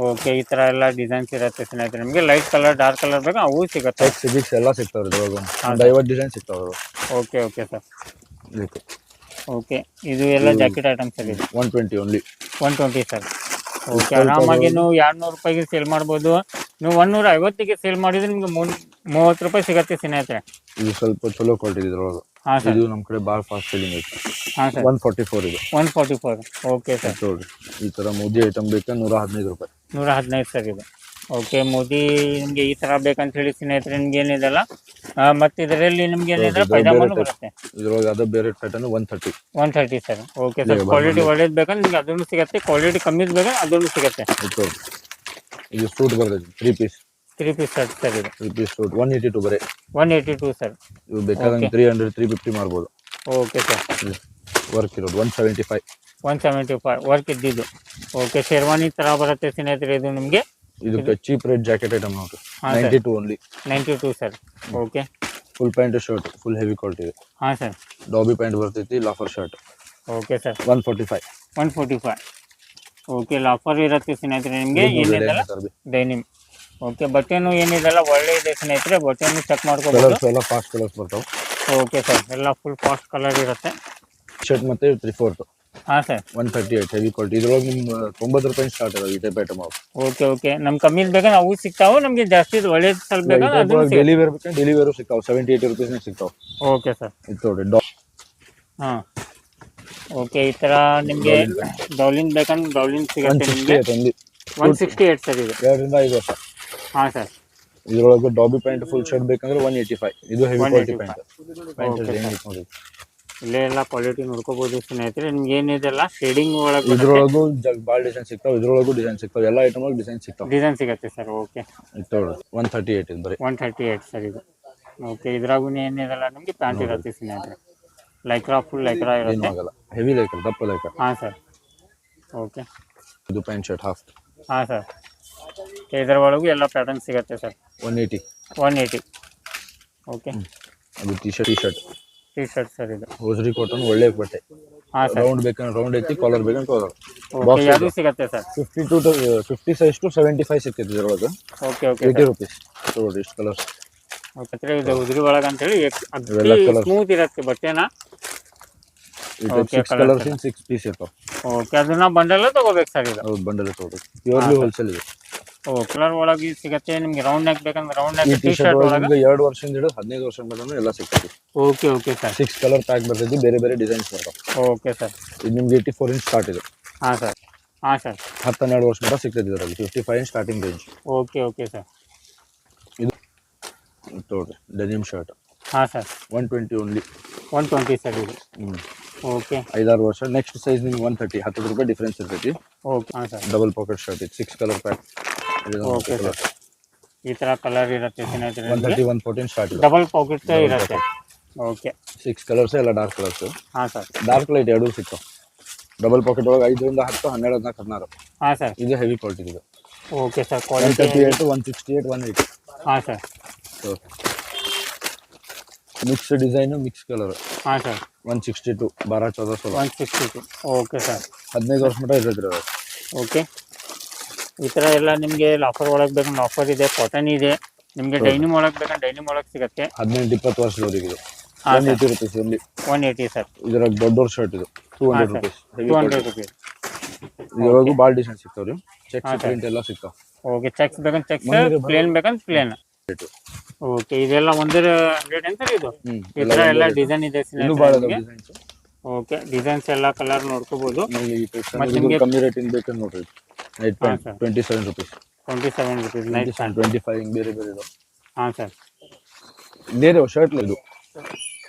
ಓಕೆ ಈ ತರ ಎಲ್ಲ ಡಿಸೈನ್ಸ್ ಇರುತ್ತೆ ಸ್ನೇಹಿತರೆ. ನಿಮಗೆ ಲೈಟ್ ಕಲರ್ ಡಾರ್ಕ್ ಕಲರ್ ಬೇಕು ಅವು ಸಿಗುತ್ತೆ. ಸಿಬಿಕ್ಸ್ ಎಲ್ಲ ಸಿಗ್ತಾವ್ರಿ ಇವಾಗ ಐವತ್ತು ಡಿಸೈನ್ ಸಿಗ್ತಾವ್ರು ಓಕೆ ಓಕೆ ಸರ್ ಓಕೆ ಇದು ಎಲ್ಲ ಜಾಕೆಟ್ ಐಟಮ್ಸ್ ಅಲ್ಲಿ one twenty only one twenty sir okay ಆರಾಮಾಗಿ ನೀವು ಎರಡು ನೂರು ರೂಪಾಯಿಗೆ ಸೇಲ್ ಮಾಡ್ಬೋದು. ನೀವು ಒನ್ನೂರ ಐವತ್ತಿಗೆ ಸೇಲ್ ಮಾಡಿದ್ರೆ ನಿಮ್ಗೆ ಮೂವತ್ತು ರೂಪಾಯಿ ಸಿಗತ್ತೆ ಸ್ನೇಹಿತರೆ. ಇದು ಸ್ವಲ್ಪ ಚಲೋ ಕ್ವಾಲಿಟಿ ಇದ್ರೊಳಗೆ. ಹಾಂ ಸರ್. ಇದು ನಮ್ಮ ಕಡೆ ಭಾಳ ಫಾಸ್ಟ್ ಸೇಲಿಂಗ್ ಐತಿ. ಹಾ ಸರ್. ಒನ್ ಫಾರ್ಟಿ ಫೋರ್ ಇದು. One forty four okay sir ನೋಡ್ರಿ. ಈ ತರ ಮೋದಿ ಐಟಮ್ ಬೇಕಾ ನೂರ ಹದಿನೈದು ರೂಪಾಯಿ. ನೂರ ಹದಿನೈದು ಸರ್ ಇದು. ಓಕೆ ಮೋದಿ ನಿಮಗೆ ಈ ಥರ ಬೇಕಂತ ಹೇಳಿ ಸ್ನೇಹಿತರೆ ನಿಮ್ಗೆ ಏನಿದೆಲ್ಲ? ಮತ್ತೆ ಇದರಲ್ಲಿ ನಿಮ್ಗೆ ಏನಿದೆ ಫೈದಾ ಪೈಜಾಮನು ಬೇರೆ ಬರುತ್ತೆ. ಇದ್ರೊಳಗೆ ಅದು ಬೇರೆ tighten one thirty one thirty sir okay sir quality ಒಳ್ಳೆದ ಬೇಕಂದ್ರೆ ನಿಮ್ಗೆ ಅದನ್ನು ಸಿಗುತ್ತೆ ಕ್ವಾಲಿಟಿ ಕಮ್ಮಿ ಬೇಕಂದ್ರೆ ಅದನ್ನು ಸಿಗುತ್ತೆ. ಇದು ಸೂಟ್ ಬರ್ತದೆ three piece three piece sir sir ಇದು. Three piece suit one eighty two ಬರೀ. ಒನ್ ಏಯ್ಟಿ ಟು ಸರ್ ಇವು ಬೇಕಾದಂಗೆ Okay. Three hundred three fifty ಮಾಡ್ಬೋದು. ಓಕೆ ಸರ್ ವರ್ಕ್ ಇರೋದು one seventy five one seventy five work ಇದ್ದಿದ್ದು. Okay sherwani ಥರ ಬರುತ್ತೆ ಸ್ನೇಹಿತರೆ ಇದು ನಿಮಗೆ. ಇದಕ್ಕೆ ಚೀಪ್ ರೇಟ್ ಜಾಕೆಟ್ ಐಟಮ್ ನೋಡ್ರಿ. ಹಾಂ ninety two only ninety two sir okay full pant shirt full heavy quality ಇದೆ. ಹಾಂ ಸರ್ ಡಾಬಿ ಪ್ಯಾಂಟ್ ಬರ್ತೈತಿ loafer shirt okay sir one forty five one forty five okay loafer ಇರುತ್ತೆ ಸ್ನೇಹಿತರೆ ನಿಮಗೆ ಏನಿದೆಲ್ಲ ಡೈನಿಮ್ okay ಬಟ್ಟೆನೂ ಏನಿದೆಲ್ಲ ಒಳ್ಳೆ ಇದೆ ಸ್ನೇಹಿತರೆ ಬಟ್ಟೆನೂ ಚೆಕ್ ಮಾಡ್ಕೋಬಹುದು ಎಲ್ಲ ಫಾಸ್ಟ್ ಕಲರ್ಸ್ ಬರ್ತಾವೆ. ಓಕೆ ಸರ್ ಎಲ್ಲ ಫುಲ್ ಫಾಸ್ಟ್ ಕಲರ್ ಇರುತ್ತೆ. ಶರ್ಟ್ ಮತ್ತೆ ತ್ರೀ ಫೋರ್ತ್ ಹಾಂ sir one thirty eight heavy quality ಇದ್ರೊಳಗೆ ನಿಮ್ಮ ತೊಂಬತ್ತು ರೂಪಾಯಿ ಸ್ಟಾರ್ಟ್ ಅದಾವೆ ಈ ಟೈಪ್ ಐಟಮ್ ಓಕೆ ಓಕೆ. ನಮ್ ಕಮ್ಮಿ ಬೇಕಂದ್ರೆ ಅವು ಸಿಗ್ತಾವೆ ನಮಗೆ ಜಾಸ್ತಿ ಒಳ್ಳೇದು ಸ್ವಲ್ಪ ಬೇಕಾದ್ರೆ ಅದು ಡೆಲಿ ವೇರ್ ಬೇಕಂದ್ರೆ ಡೆಲಿ ವೇರು ಸಿಗ್ತಾವೆ ಸೆವೆಂಟಿ ಏಯ್ಟಿ ರುಪೀಸ್ನಾಗ ಸಿಗ್ತಾವೆ. ಓಕೆ ಸರ್ ಇದು ನೋಡ್ರಿ ಡಾ ಹಾಂ. ಓಕೆ ಈ ಥರ ನಿಮಗೆ ಡೌಲಿನ್ ಬೇಕಂದ್ರೆ ಡೌಲಿನ್ ಒನ್ ಸಿಗುತ್ತೆ ಸಿಕ್ಸ್ಟಿ ನಿಮಗೆ eight only one sixty eight sir ಇದು. ಎರಡರಿಂದ ಐದು ವರ್ಷ. ಹಾಂ ಸರ್ ಇದ್ರೊಳಗೆ ಡಾಬಿ ಪ್ಯಾಂಟ್ ಫುಲ್ ಶರ್ಟ್ ಬೇಕಂದ್ರೆ ಒನ್ ಏಯ್ಟಿ ಫೈವ್ ಇದು ಹೆವಿ ಕ್ವಾಲಿಟಿ 185. ಪ್ಯಾಂಟ್. ಪ್ಯಾಂಟ್ ನೋಡಿ. ಇಲ್ಲೇ ಎಲ್ಲ ಕ್ವಾಲಿಟಿ ನೋಡ್ಕೋಬಹುದು ಸ್ನೇಹಿತರೆ. ನಿಮ್ಗೆ ಏನಿದೆಲ್ಲ ಶೇಡಿಂಗ್ ಒಳಗೆ ಇದ್ರೊಳಗೂ ಭಾಳ ಡಿಸೈನ್ ಸಿಗ್ತಾವೆ. ಇದ್ರೊಳಗೂ ಡಿಸೈನ್ ಸಿಗ್ತಾವೆ. ಎಲ್ಲ ಐಟಮ್ ಒಳಗೆ ಡಿಸೈನ್ ಸಿಗ್ತಾವೆ. ಡಿಸೈನ್ ಸಿಗತ್ತೆ sir okay one thirty eight ಇದು ಬರೀ. ಒನ್ ತರ್ಟಿ ಏಟ್ ಸರ್ ಇದು ಓಕೆ ಇದ್ರಾಗೂ ಏನಿದೆಲ್ಲ ನಿಮಗೆ ಪ್ಯಾಂಟ್ ಇರುತ್ತೆ ಸ್ನೇಹಿತರೆ. ಲೈಕ್ರಾ ಫುಲ್ ಲೈಕ್ರಾ ಇರುತ್ತೆ? ಹೆವಿ ಲೈಕ್ರಾ ದಪ್ಪ ಲೈಕ್ರಾ ಹಾಂ ಸರ್ ಓಕೆ ಇದು ಪ್ಯಾಂಟ್ ಶರ್ಟ್ ಹಾಫ್ ಹಾಂ ಸರ್ ಇದರ ಒಳಗೂ ಎಲ್ಲ ಪ್ಯಾಟರ್ನ್ ಸಿಗತ್ತೆ sir one eighty one eighty okay ಅದು T shirt T shirt T shirt sir ಇದು. ಹೊಸರಿ ಕಾಟನ್ ಒಳ್ಳೆ ಬಟ್ಟೆ. ಹಾಂ ಸರ್ ರೌಂಡ್ ಬೇಕಂದ್ರೆ ರೌಂಡ್ ಐತಿ ಕಾಲರ್ ಬೇಕಂದ್ರೆ ಕಾಲರ್ ಓಕೆ ಯಾವುದು ಸಿಗುತ್ತೆ sir fifty two fifty size two seventy five ಸಿಗ್ತೈತಿ ಇದ್ರೊಳಗೆ. ಓಕೆ ಓಕೆ ಏಯ್ಟಿ ರುಪೀಸ್ ನೋಡಿ ಇಷ್ಟು ಕಲರ್ಸ್ ಓಕೆ ಇದು ಉದುರಿ ಒಳಗೆ ಅಂತೇಳಿ. ಸ್ಮೂತ್ ಇರುತ್ತೆ ಬಟ್ಟೆನ. Okay, six colours in six piece ಇರ್ತಾವೆ. ಓಕೆ ಅದನ್ನ ಬಂಡಲ್ ತಗೋಬೇಕು ಸರ್ ಇದು. ಹೌದು ಬಂಡಲ್ ತಗೋಬೇಕು. ಪ್ಯೂರ್ಲಿ ಹೋಲ್ಸೇಲ್ ಇದೆ. ಓ ಕಲರ್ ಒಳಗೆ ಸಿಗತ್ತೆ ನಿಮ್ಗೆ ರೌಂಡ್ ನೆಕ್ ಬೇಕಂದ್ರೆ ರೌಂಡ್ ಈ ನೆಕ್ ಟಿ ಟಿ ಶರ್ಟ್ ಒಳಗೆ ಎರಡು ವರ್ಷದಿಂದ ಹಿಡಿದು ಹದಿನೈದು ವರ್ಷ ಮೇಲೂ ಎಲ್ಲ ಸಿಗ್ತೈತಿ okay okay sir six colour pack ಬರ್ತೈತಿ ಬೇರೆ ಬೇರೆ ಡಿಸೈನ್ಸ್ ಬರ್ತಾವೆ. ಓಕೆ ಸರ್ ಇದು ನಿಮ್ಗೆ ಏಯ್ಟಿ ಫೋರ್ ಇಂಚ್ ಸ್ಟಾರ್ಟ್ ಇದೆ. ಹಾಂ ಸರ್ ಹಾಂ ಸರ್ ಹತ್ತು ಹನ್ನೆರಡು ವರ್ಷ ಮಟ್ಟ ಸಿಗ್ತೈತಿ ಇದರಲ್ಲಿ fifty five inch starting range okay okay sir ಇದು ನೋಡ್ರಿ ಡೆನಿಮ್ ಶರ್ಟ್ ಹಾಂ sir one twenty only one twenty sir ಇದು. ಓಕೆ ಐದಾರು ವರ್ಷ ನೆಕ್ಸ್ಟ್ ಸೈಜ್ ನಿಮ್ಗೆ ಒನ್ ತರ್ಟಿ ಹತ್ತು ರೂಪಾಯಿ ಡಿಫ್ರೆನ್ಸ್ ಇರ್ತೈತಿ. ಓಕೆ ಹಾಂ ಸರ್ ಡಬಲ್ ಪಾಕೆಟ್ ಶರ್ಟ್ ಇದು six colour pack okay sir ಈ ಥರ ಕಲರ್ ಇರುತ್ತೆ one thirty one fourteen start ಇದೆ. ಡಬಲ್ ಪಾಕೆಟ್ ಇರುತ್ತೆ. ಓಕೆ ಸಿಕ್ಸ್ ಕಲರ್ಸ್ ಎಲ್ಲ ಡಾರ್ಕ್ ಕಲರ್ಸ್ ಹಾಂ ಸರ್ ಡಾರ್ಕ್ ಲೈಟ್ ಎರಡೂ ಸಿಕ್ಕು. ಡಬಲ್ ಪಾಕೆಟ್ ಒಳಗೆ ಐದರಿಂದ ಹತ್ತು ಹನ್ನೆರಡು ಹದಿನಾಲ್ಕು ಹದಿನಾರು. ಹಾಂ ಸರ್ ಇದು ಹೆವಿ ಕ್ವಾಲಿಟಿ ಇದು. Okay sir one thirty eight one sixty eight one eighty ಹಾಂ sir okay mix design mix colour ಹಾಂ ಸರ್ ಒನ್ ಸಿಕ್ಸ್ಟಿ ಟು ಬಾರ ಚೌದ ಸೋಲ one sixty two okay sir ಹದಿನೈದು ವರ್ಷ ಮಟ್ಟ ಇರೋದ್ರಿ ಓಕೆ ಈ ತರ ಎಲ್ಲ ನಿಮಗೆ ಆಫರ್ ಒಳಗೆ ಬೇಕಂದ್ರೆ ಆಫರ್ ಇದೆ ಕಾಟನ್ ಇದೆ. ನಿಮಗೆ ಡೈನಿಮ್ ಒಳಗ್ ಬೇಕಂದ್ರೆ ಡೈನಿಂಗ್ ಒಳಗ್ ಸಿಗುತ್ತೆ. ಹದಿನೆಂಟು ಇಪ್ಪತ್ತು ವರ್ಷದವರೆಗೆ ಇದು. ಒನ್ ಏಯ್ಟಿ ರುಪೀಸ್ ಇಲ್ಲಿ. One eighty sir. ಇದ್ರಾಗ ದೊಡ್ಡ ಶರ್ಟ್ ಇದು. Two hundred rupees two hundred rupees ಇದ್ರೊಳಗೂ ಭಾಳ ಡಿಸೈನ್ ಸಿಗ್ತಾವ ಚೆಕ್ ಹಾಂ ಪ್ರಿಂಟ್ ಎಲ್ಲ ಸಿಗ್ತಾವ. ಓಕೆ ಚೆಕ್ಸ್ ಬೇಕಂದ್ರೆ ಚೆಕ್ಸ್ ಪ್ಲೇನ್ ಬೇಕಂದ್ರೆ ಪ್ಲೇನ್ ಓಕೆ ಇದೆಲ್ಲ ಒಂದೇ ಹಂಡ್ರೆಡ್ ಅಂತ ಇದು? ಈ ಥರ ಎಲ್ಲ ಡಿಸೈನ್ ಇದೆ ಇನ್ನೂ ಭಾಳ ಡಿಸೈನ್ಸ್ ಓಕೆ ಡಿಸೈನ್ಸ್ ಎಲ್ಲ ಕಲರ್ ನೋಡ್ಕೋಬಹುದು ಮತ್ತೆ ನಿಮ್ಗೆ- ಕಮ್ಮಿ ರೇಟಿಂಗ್ ಬೇಕಂದ್ರೆ ನೋಡ್ರಿ. ನೈಟ್ ಹಾಂ pant sir. Twenty seven rupees twenty seven rupees night pant twenty five ಹಿಂಗೆ ಬೇರೆ ಬೇರೆ ಇದು. ಹಾಂ ಸರ್. ಬೇರೆ ಶರ್ಟ್ ಇದು.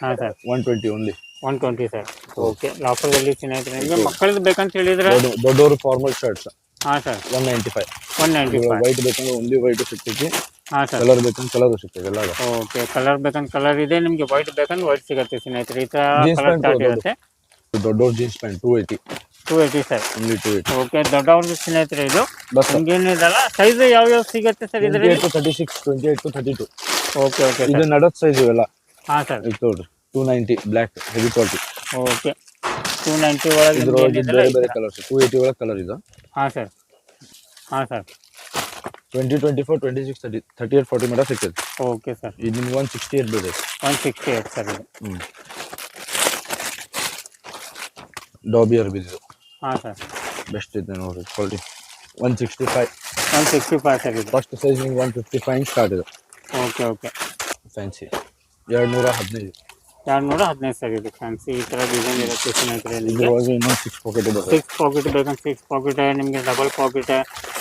ಹಾಂ sir. One twenty only one twenty sir. Okay ಲಾಫರ್ದಲ್ಲಿ ಚೆನ್ನಾಗಿದೆ. ನಿಮಗೆ ಮಕ್ಕಳದ್ದು ಬೇಕಂತ ಹೇಳಿದ್ರೆ? ದೊಡ್ಡ ದೊಡ್ಡವರು ಫಾರ್ಮಲ್ ಶರ್ಟ್ಸ್ ಹಾಂ sir. One ninety five one ninety five white ಬೇಕಂದ್ರೆ ಓನ್ಲಿ ವೈಟ್ ಸಿಗ್ತೈತಿ. ಹಾಂ ಸರ್. ಕಲರ್ ಬೇಕಂದ್ರೆ ಕಲರ್ ಸಿಗ್ತೈತಿ ಎಲ್ಲ ಓಕೆ ಕಲರ್ ಬೇಕಂದ್ರೆ ಕಲರ್ ಇದೆ ನಿಮಗೆ ವೈಟ್ ಬೇಕಂದ್ರೆ ವೈಟ್ ಸಿಗುತ್ತೆ ಸ್ನೇಹಿತರೆ. ಈ ಥರ Jeans ಕಲರ್ ಸ್ಟಾರ್ಟ್ ಇರುತ್ತೆ. ದೊಡ್ಡವ್ರ jeans pant two eighty two eighty sir ಒಂದು ಟೂ ಏಯ್ಟಿ ಓಕೆ ದೊಡ್ಡವ್ರದ್ದು ಸ್ನೇಹಿತರೆ ಇದು. ಬಸ್ ನಿಮ್ಗೇನಿದಲ್ಲ ಸೈಜ್ ಯಾವ ಯಾವ ಸಿಗುತ್ತೆ ಸರ್ ಟ್ವೆಂಟಿ ಇದರಲ್ಲಿ? Eight two thirty six twenty eight two thirty two okay okay ಇದು ನಡತ್ ಸೈಜ್ ಇವೆಲ್ಲ. ಹಾಂ ಸರ್ ಇದು ನೋಡ್ರಿ two ninety black heavy quality okay two ninety ಒಳಗೆ ಇದ್ರೊಳಗೆ ಬೇರೆ ಬೇರೆ ಕಲರ್ಸ್ ಟೂ ಏಯ್ಟಿ ಒಳಗೆ ಕಲರ್ ಇದು. ಹಾಂ ಸರ್ ಹಾಂ sir twenty twenty four twenty six thirty thirty eight forty metre ಸಿಗ್ತದೆ. ಓಕೆ ಸರ್ ಇದು ನಿಮ್ಗೆ ಒನ್ ಸಿಕ್ಸ್ಟಿ ಏಟ್ ಬೀಳ್ತೈತಿ ಒನ್ ಸಿಕ್ಸ್ಟಿ ಏಟ್ ಸರ್ ಇದು. ಹ್ಞೂ ಡಾಬಿ ಅರ್ಬಿ ಇದು. ಹಾಂ ಸರ್. ಬೆಸ್ಟ್ ಇದೆ ನೋಡಿ quality one sixty five one sixty five sir first size ನಿಮ್ಗೆ ಒನ್ ಫಿಫ್ಟಿ ಫೈವ್ ಸ್ಟಾರ್ಟ್ ಇದೆ. ಓಕೆ ಓಕೆ ಫ್ಯಾನ್ಸಿ ಎರಡು ನೂರ ಹದಿನೈದು. ಎರಡು ನೂರ ಹದಿನೈದು ಸರ್ ಇದು. ಫ್ಯಾನ್ಸಿ ಈ ಥರ ಡಿಸೈನ್ ಇರುತ್ತೆ ಇದ್ರೊಳಗೆ ಇನ್ನೊಂದು ಸಿಕ್ಸ್ ಪಾಕೆಟ್ ಇದೆ. ಸಿಕ್ಸ್ ಪಾಕೆಟ್ ಬೇಕಂದ್ರೆ ಸಿಕ್ಸ್ ಪಾಕೆಟ್ ನಿಮಗೆ ಡಬಲ್ ಪಾಕೆಟ್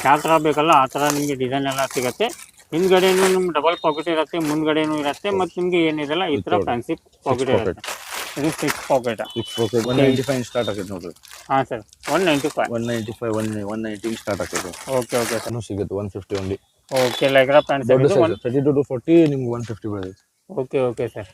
ಯಾವ ಥರ ಬೇಕಲ್ಲ ಆ ಥರ ನಿಮಗೆ ಡಿಸೈನ್ ಎಲ್ಲ ಸಿಗುತ್ತೆ. ಹಿಂದ್ಗಡೆನೂ ನಿಮ್ಗೆ ಡಬಲ್ ಪಾಕೆಟ್ ಇರುತ್ತೆ ಮುಂದ್ಗಡೆನೂ ಇರುತ್ತೆ ಮತ್ತು ನಿಮಗೆ ಏನಿದೆಲ್ಲ ಈ ಥರ ಫ್ಯಾನ್ಸಿ ಪಾಕೆಟ್. ಇರುತ್ತೆ. ಇದು six pocket six pocket one ninety five start ಆಗೈತೆ ನೋಡ್ರಿ ಹಾಂ sir one ninety five one ninety five one one ninety start ಆಗೈತೆ ಓಕೆ ಓಕೆ ಸರ್ ಸಿಗುತ್ತೆ one fifty only okay lycra pant thirty two two forty ನಿಮ್ಗೆ one fifty ಬೀಳುತ್ತೆ okay okay sir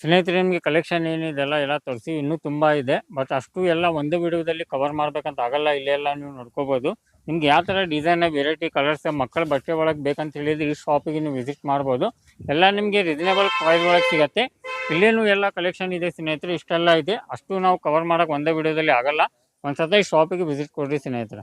ಸ್ನೇಹಿತರೆ ನಿಮಗೆ collection ಏನಿದೆಲ್ಲ ಎಲ್ಲ ತೋರಿಸಿ ಇನ್ನೂ ತುಂಬ ಇದೆ. ಬಟ್ ಅಷ್ಟು ಎಲ್ಲ ಒಂದೇ ವಿಡಿಯೋದಲ್ಲಿ ಕವರ್ ಮಾಡ್ಬೇಕಂತ ಆಗಲ್ಲ ಇಲ್ಲೆಲ್ಲ ನೀವು ನೋಡ್ಕೋಬೋದು. ನಿಮ್ಗೆ ಯಾವ ಥರ ಡಿಸೈನ್ ವೆರೈಟಿ ಕಲರ್ಸ್ ಮಕ್ಕಳ ಬಟ್ಟೆ ಒಳಗೆ ಬೇಕಂತ ಹೇಳಿದ್ರೆ ಈ ಶಾಪಿಗೆ ನೀವು ವಿಸಿಟ್ ಮಾಡ್ಬೋದು. ಎಲ್ಲ ನಿಮಗೆ ರೀಸನೇಬಲ್ ಪ್ರೈಸ್ ಒಳಗೆ ಸಿಗುತ್ತೆ. ಇಲ್ಲೇನು ಎಲ್ಲ ಕಲೆಕ್ಷನ್ ಇದೆ ಸ್ನೇಹಿತರೆ, ಇಷ್ಟೆಲ್ಲ ಇದೆ. ಅಷ್ಟು ನಾವು ಕವರ್ ಮಾಡೋಕೆ ಒಂದೇ ವಿಡಿಯೋದಲ್ಲಿ ಆಗಲ್ಲ. ಒಂದ್ಸತಿ ಈ ಶಾಪಿಗೆ ವಿಸಿಟ್ ಕೊಡ್ರಿ ಸ್ನೇಹಿತರೆ.